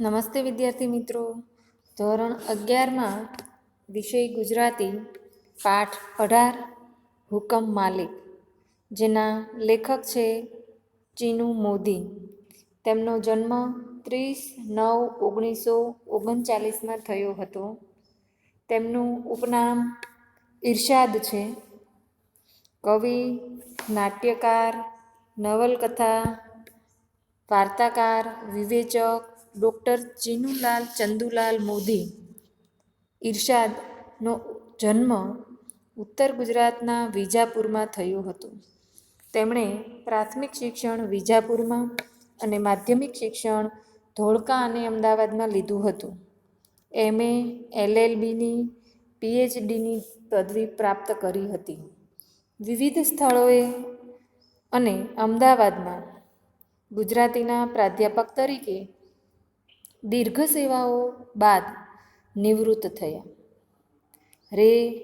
નમસ્તે વિદ્યાર્થી મિત્રો. ધોરણ અગિયારમાં વિષય ગુજરાતી, પાઠ અઢાર, હુકમ માલિક, જેના લેખક છે ચીનુ મોદી. તેમનો જન્મ ત્રીસ નવ ઓગણીસો ઓગણચાલીસમાં થયો હતો. તેમનું ઉપનામ ઇરશાદ છે. કવિ, નાટ્યકાર, નવલકથા, વાર્તાકાર, વિવેચક ડૉક્ટર ચીનુલાલ ચંદુલાલ મોદી ઇરશાદનો જન્મ ઉત્તર ગુજરાતના વિજાપુરમાં થયો હતો. તેમણે પ્રાથમિક શિક્ષણ વિજાપુરમાં અને માધ્યમિક શિક્ષણ ધોળકા અને અમદાવાદમાં લીધું હતું. એમએ એલએલબીની પીએચડીની પદવી પ્રાપ્ત કરી હતી. વિવિધ સ્થળોએ અને અમદાવાદમાં ગુજરાતીના પ્રાધ્યાપક તરીકે દીર્ઘ સેવાઓ બાદ નિવૃત્ત થયા. રે,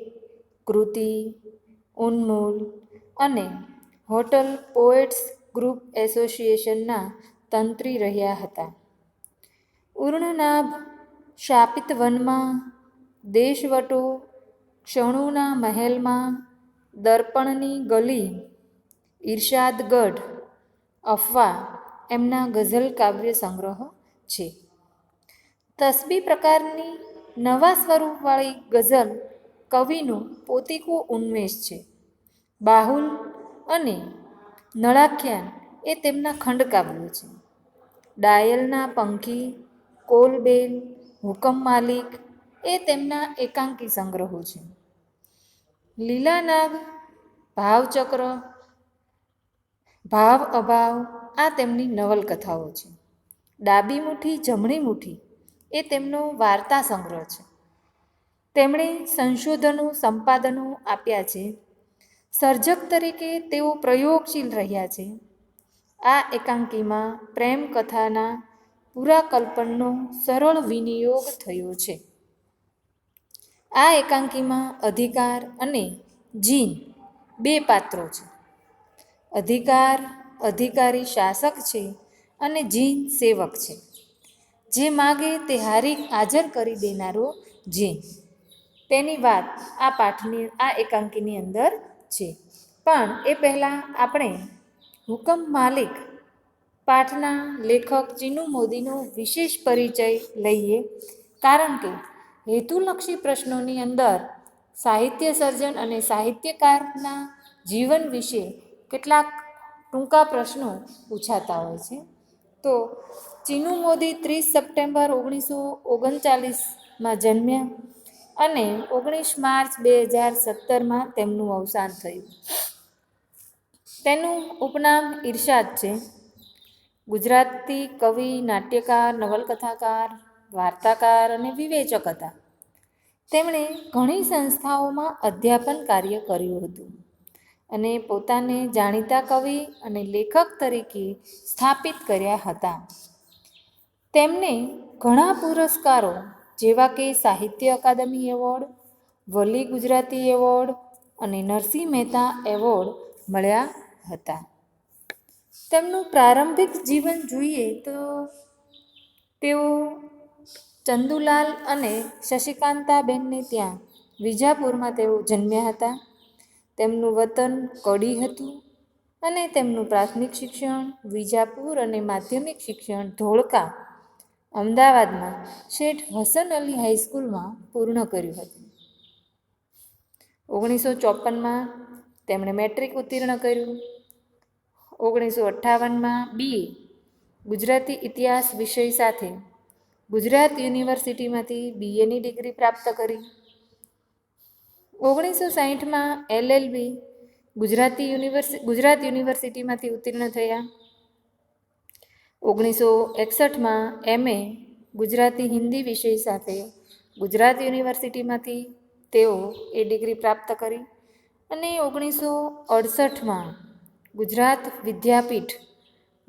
કૃતિ, ઉન્મૂલ અને હોટલ પોએટ્સ ગ્રુપ એસોસિએશનના તંત્રી રહ્યા હતા. ઉર્ણનાભ શાપિત વનમાં દેશવટો ક્ષણુના મહેલમાં દર્પણની ગલી ઈર્ષાદગઢ અફવા, એમના ગઝલ કાવ્ય સંગ્રહ છે. તસબી પ્રકારની નવા સ્વરૂપવાળી ગઝલ કવિનું પોતીકું ઉન્મેષ છે. બાહુલ અને નળાખ્યાન એ તેમના ખંડકાવ્યો છે. ડાયલના પંખી, કોલબેલ, હુકમ માલિક એ તેમના એકાંકી સંગ્રહો છે. લીલાનાગ, ભાવચક્ર, ભાવ અભાવ આ તેમની નવલકથાઓ છે. ડાબી મુઠ્ઠી જમણી મુઠ્ઠી એ તેમનો વાર્તા સંગ્રહ છે. તેમણે સંશોધનો, સંપાદનો આપ્યા છે. સર્જક તરીકે તેઓ પ્રયોગશીલ રહ્યા છે. આ એકાંકીમાં પ્રેમ કથાના પુરાકલ્પનનો સરળ વિનિયોગ થયો છે. આ એકાંકીમાં અધિકાર અને જીન બે પાત્રો છે. અધિકાર અધિકારી શાસક છે અને જીન સેવક છે. જે માગે તે હારી હાજર કરી દેનારો જે. તેની વાત આ પાઠની, આ એકાંકીની અંદર છે. પણ એ પહેલાં આપણે હુકમ માલિક પાઠના લેખક ચીનુ મોદીનો વિશેષ પરિચય લઈએ. કારણ કે હેતુલક્ષી પ્રશ્નોની અંદર સાહિત્ય સર્જન અને સાહિત્યકારના જીવન વિશે કેટલાક ટૂંકા પ્રશ્નો પૂછાતા હોય છે. તો ચીનુ મોદી ત્રીસ સપ્ટેમ્બર ઓગણીસો ઓગણચાલીસમાં જન્મ્યા અને ઓગણીસ માર્ચ બે હજાર સત્તરમાં તેમનું અવસાન થયું. તેનું ઉપનામ ઇરશાદ છે. ગુજરાતી કવિ, નાટ્યકાર, નવલકથાકાર, વાર્તાકાર અને વિવેચક હતા. તેમણે ઘણી સંસ્થાઓમાં અધ્યાપન કાર્ય કર્યું હતું અને પોતાને જાણીતા કવિ અને લેખક તરીકે સ્થાપિત કર્યા હતા. તેમને ઘણા પુરસ્કારો જેવા કે સાહિત્ય અકાદમી એવોર્ડ, વલી ગુજરાતી એવોર્ડ અને નરસિંહ મહેતા એવોર્ડ મળ્યા હતા. તેમનું પ્રારંભિક જીવન જોઈએ તો તેઓ ચંદુલાલ અને શશિકાંતાબેનને ત્યાં વિજાપુરમાં તેઓ જન્મ્યા હતા. તેમનું વતન કડી હતું અને તેમનું પ્રાથમિક શિક્ષણ વિજાપુર અને માધ્યમિક શિક્ષણ ધોળકા અમદાવાદમાં શેઠ હસન અલી હાઈસ્કૂલમાં પૂર્ણ કર્યું હતું. ઓગણીસો ચોપનમાં તેમણે મેટ્રિક ઉત્તીર્ણ કર્યું. ઓગણીસો અઠ્ઠાવનમાં બીએ ગુજરાતી ઇતિહાસ વિષય સાથે ગુજરાત યુનિવર્સિટીમાંથી બીએની ડિગ્રી પ્રાપ્ત કરી. ઓગણીસો સાહીઠમાં એલએલબી ગુજરાતી યુનિવર્સિ, ગુજરાત યુનિવર્સિટીમાંથી ઉત્તીર્ણ થયા. ઓગણીસો એકસઠમાં એમએ ગુજરાતી હિન્દી વિષય સાથે ગુજરાત યુનિવર્સિટીમાંથી તેઓ એ ડિગ્રી પ્રાપ્ત કરી અને ઓગણીસો અડસઠમાં ગુજરાત વિદ્યાપીઠ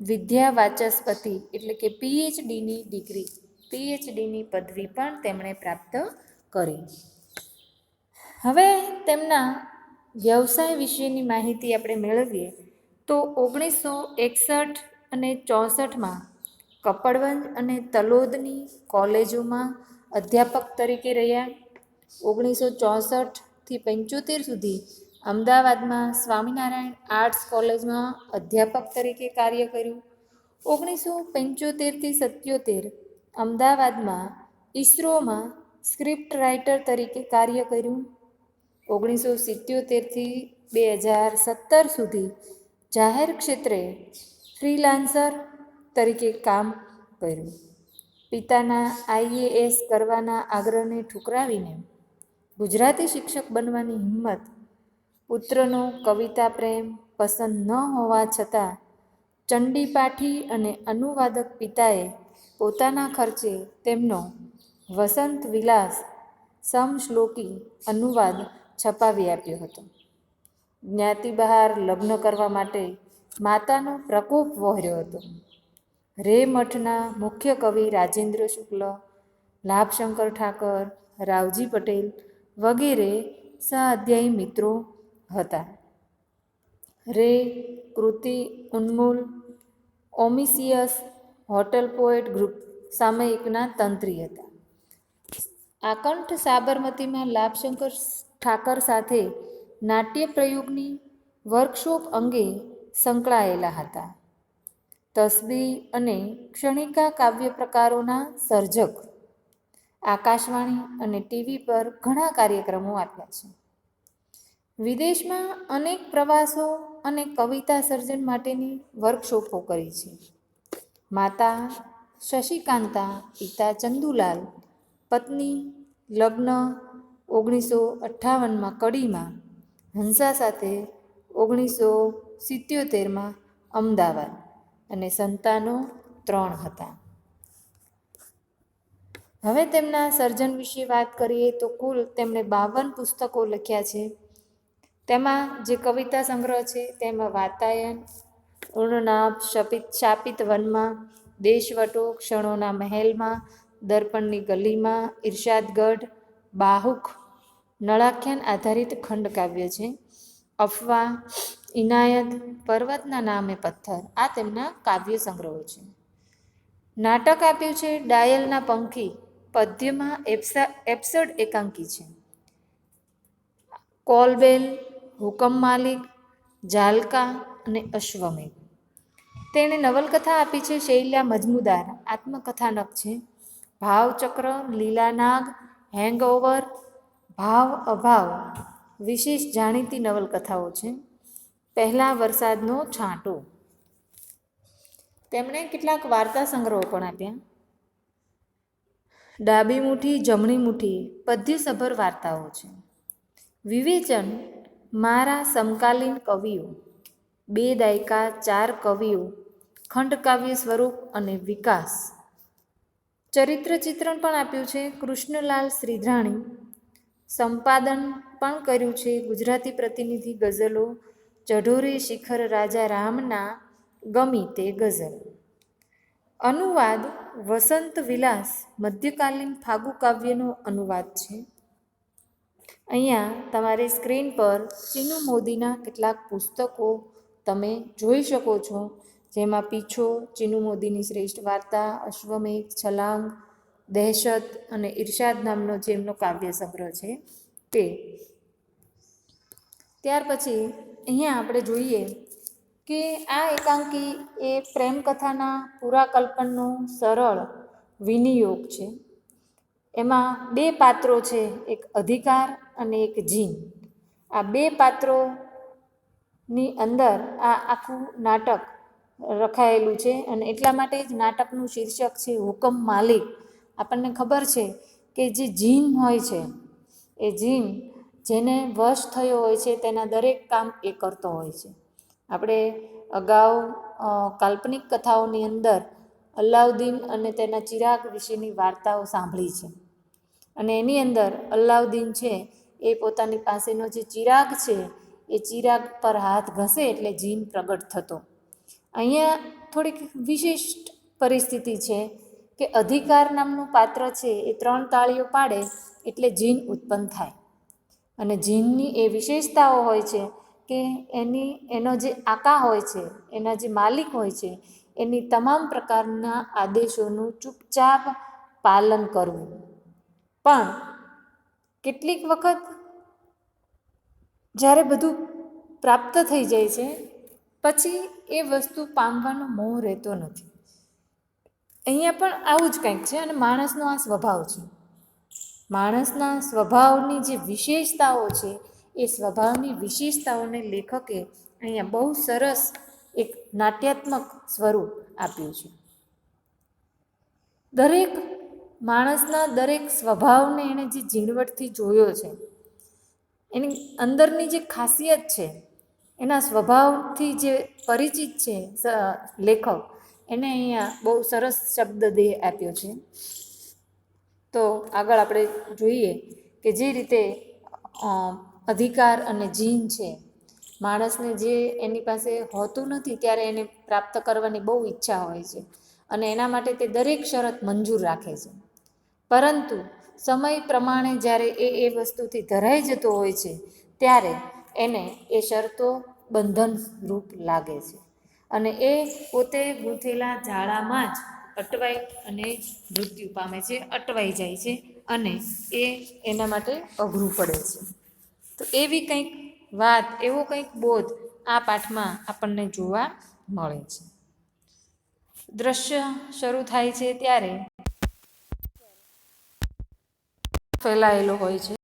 વિદ્યા વાચસ્પતિ એટલે કે પીએચડીની ડિગ્રી, પીએચડીની પદવી પણ તેમણે પ્રાપ્ત કરી. હવે તેમના વ્યવસાય વિશેની માહિતી આપણે મેળવીએ તો ઓગણીસો એકસઠ અને ચોસઠમાં કપડવંજ અને તલોદની કોલેજોમાં અધ્યાપક તરીકે રહ્યા. ઓગણીસો ચોસઠથી પંચોતેર સુધી અમદાવાદમાં સ્વામિનારાયણ આર્ટ્સ કોલેજમાં અધ્યાપક તરીકે કાર્ય કર્યું. ઓગણીસો પંચોતેરથી સત્યોતેર અમદાવાદમાં ઈસરોમાં સ્ક્રિપ્ટ રાઇટર તરીકે કાર્ય કર્યું. ઓગણીસો સિત્યોતેરથી બે હજાર સત્તર સુધી જાહેર ક્ષેત્રે ફ્રીલાન્સર તરીકે કામ કર્યું. પિતાના આઈએએસ કરવાના આગ્રહને ઠુકરાવીને ગુજરાતી શિક્ષક બનવાની હિંમત, પુત્રનો કવિતા પ્રેમ પસંદ ન હોવા છતાં ચંડી પાઠી અને અનુવાદક પિતાએ પોતાના ખર્ચે તેમનો વસંત વિલાસ સમશ્લોકી અનુવાદ છપાવી આપ્યો હતો. જ્ઞાતિ બહાર લગ્ન કરવા માટે માતાનો પ્રકોપ વહોર્યો હતો. રે મઠના મુખ્ય કવિ રાજેન્દ્ર શુક્લ, લાભશંકર ઠાકર, રાવજી પટેલ વગેરે સહઅધ્યાયી મિત્રો હતા. રે કૃતિ ઉન્મૂલ, ઓમિસિયસ હોટલ પોએટ ગ્રુપ સામયિકના તંત્રી હતા. આકંઠ સાબરમતીમાં લાભશંકર ઠાકર સાથે નાટ્ય પ્રયોગની વર્કશોપ અંગે સંકળાયેલા હતા. તસબી અને ક્ષણિકા કાવ્ય પ્રકારોના સર્જક આકાશવાણી અને ટીવી પર ઘણા કાર્યક્રમો આપ્યા છે. વિદેશમાં અનેક પ્રવાસો અને કવિતા સર્જન માટેની વર્કશોપો કરી છે. માતા શશિકાંતા, પિતા ચંદુલાલ, પત્ની લગ્ન ઓગણીસો અઠ્ઠાવનમાં કડીમાં, હંસા સાથે ઓગણીસો સિત્યોતેરમાં અમદાવાદ અને સંતાનો ત્રણ હતા. હવે તેમના સર્જન વિશે વાત કરીએ તો કુલ તેમણે બાવન પુસ્તકો લખ્યા છે. તેમાં જે કવિતા સંગ્રહ છે તેમાં વાતાયન ઉર્ણનાભ શપિત, શાપિત વનમાં, દેશવટો, ક્ષણોના મહેલમાં, દર્પણની ગલીમાં, ઈર્ષાદગઢ, બાહુક, નળાખ્યાન આધારિત ખંડકાવ્ય છે. અફવા ઇનાયત પર્વતના નામે પથ્થર. આ તેમના કાવ્ય સંગ્રહો છે. નાટક આપ્યું છે ડાયલના પંખી પદ્યમાં એપ્સા, એપ્સડ એકાંકી છે. કોલબેલ હુકમ માલિક, ઝાલકા અને અશ્વમેઘ. તેણે નવલકથા આપી છે શૈલા મજમુદાર. આત્મકથાનક છે. ભાવચક્ર, લીલાનાગ હેંગઓવર ભાવ અભાવ વિશેષ જાણીતી નવલકથાઓ છે. પહેલા વરસાદનો છાંટો. તેમણે કેટલાક વાર્તા સંગ્રહો પણ આપ્યા. ડાબી મુઠ્ઠી, જમણી મુઠ્ઠી પદ્યસભર વાર્તાઓ છે. વિવેચન, મારા સમકાલીન કવિઓ, બે દાયકા, ચાર કવિઓ ખંડકાવ્ય સ્વરૂપ અને વિકાસ. ચરિત્ર ચિત્રણ પણ આપ્યું છે. કૃષ્ણલાલ શ્રીધરાણી સંપાદન પણ કર્યું છે. ગુજરાતી પ્રતિનિધિ ગઝલો ચઢોરી શિખર રાજા રામના ગમી તે ગઝલ. અનુવાદ વસંત વિલાસ મધ્યકાલીન ફાગુ કાવ્યનો અનુવાદ છે. અહીંયા તમારી સ્ક્રીન પર ચીનુ મોદીના કેટલાક પુસ્તકો તમે જોઈ શકો છો, જેમાં પીછો ચીનુ મોદીની શ્રેષ્ઠ વાર્તા, અશ્વમેઘ, છલાંગ, દહેશત અને ઈર્ષાદ નામનો જેમનો કાવ્ય સંગ્રહ છે તે. ત્યાર પછી અહીંયા આપણે જોઈએ કે આ એકાંકી એ પ્રેમ કથાના પૂરા કલ્પનનો સરળ વિનિયોગ છે. એમાં બે પાત્રો છે, એક અધિકાર અને એક જીન. આ બે પાત્રોની અંદર આ આખું નાટક રખાયેલું છે અને એટલા માટે જ નાટકનું શીર્ષક છે, હુકમ માલિક. આપણને ખબર છે કે જે જીન હોય છે, એ જીન જેને વશ થયો હોય છે, તેના દરેક કામ એ કરતો હોય છે. આપણે અગાઉ કાલ્પનિક કથાઓની અંદર અલ્લાઉદ્દીન અને તેના ચિરાગ વિશેની વાર્તાઓ સાંભળી છે. અને એની અંદર અલ્લાઉદ્દીન છે, એ પોતાની પાસેનો જે ચિરાગ છે, એ ચિરાગ પર હાથ ઘસે એટલે જીન પ્રગટ થતો. અહીંયા થોડીક વિશિષ્ટ પરિસ્થિતિ છે કે અધિકાર નામનું પાત્ર છે, એ ત્રણ તાળીઓ પાડે એટલે જીન ઉત્પન્ન થાય. અને જીનની એ વિશેષતાઓ હોય છે કે એની, એનો જે આકા હોય છે, એના જે માલિક હોય છે, એની તમામ પ્રકારના આદેશોનું ચૂપચાપ પાલન કરવું. પણ કેટલીક વખત જ્યારે બધું પ્રાપ્ત થઈ જાય છે, પછી એ વસ્તુ પામવાનો મોહ રહેતો નથી. અહીંયા પણ આવું જ કંઈક છે અને માણસનો આ સ્વભાવ છે. માણસના સ્વભાવની જે વિશેષતાઓ છે, એ સ્વભાવની વિશેષતાઓને લેખકે અહીંયા બહુ સરસ એક નાટ્યાત્મક સ્વરૂપ આપ્યું છે. દરેક માણસના દરેક સ્વભાવને એણે જે ઝીણવટથી જોયો છે, એની અંદરની જે ખાસિયત છે, એના સ્વભાવથી જે પરિચિત છે લેખક, એને અહીંયા બહુ સરસ શબ્દ દેહ આપ્યો છે. તો આગળ આપણે જોઈએ કે જે રીતે અધિકાર અને જીન છે. માણસને જે એની પાસે હોતું નથી ત્યારે એને પ્રાપ્ત કરવાની બહુ ઈચ્છા હોય છે અને એના માટે તે દરેક શરત મંજૂર રાખે છે. પરંતુ સમય પ્રમાણે જ્યારે એ એ વસ્તુથી ધરાઈ જતો હોય છે ત્યારે એને એ શરતો બંધનરૂપ લાગે છે અને એ પોતે ગૂંથેલા જાળામાં જ અટવાઈ અને મૃત્યુ પામે છે, અટવાઈ જાય છે અને એ એના માટે અઘરું પડે છે. તો એવી કંઈક વાત, એવો કંઈક બોધ આ પાઠમાં આપણને જોવા મળે છે. દ્રશ્ય શરૂ થાય છે ત્યારે ફેલાયેલો હોય છે.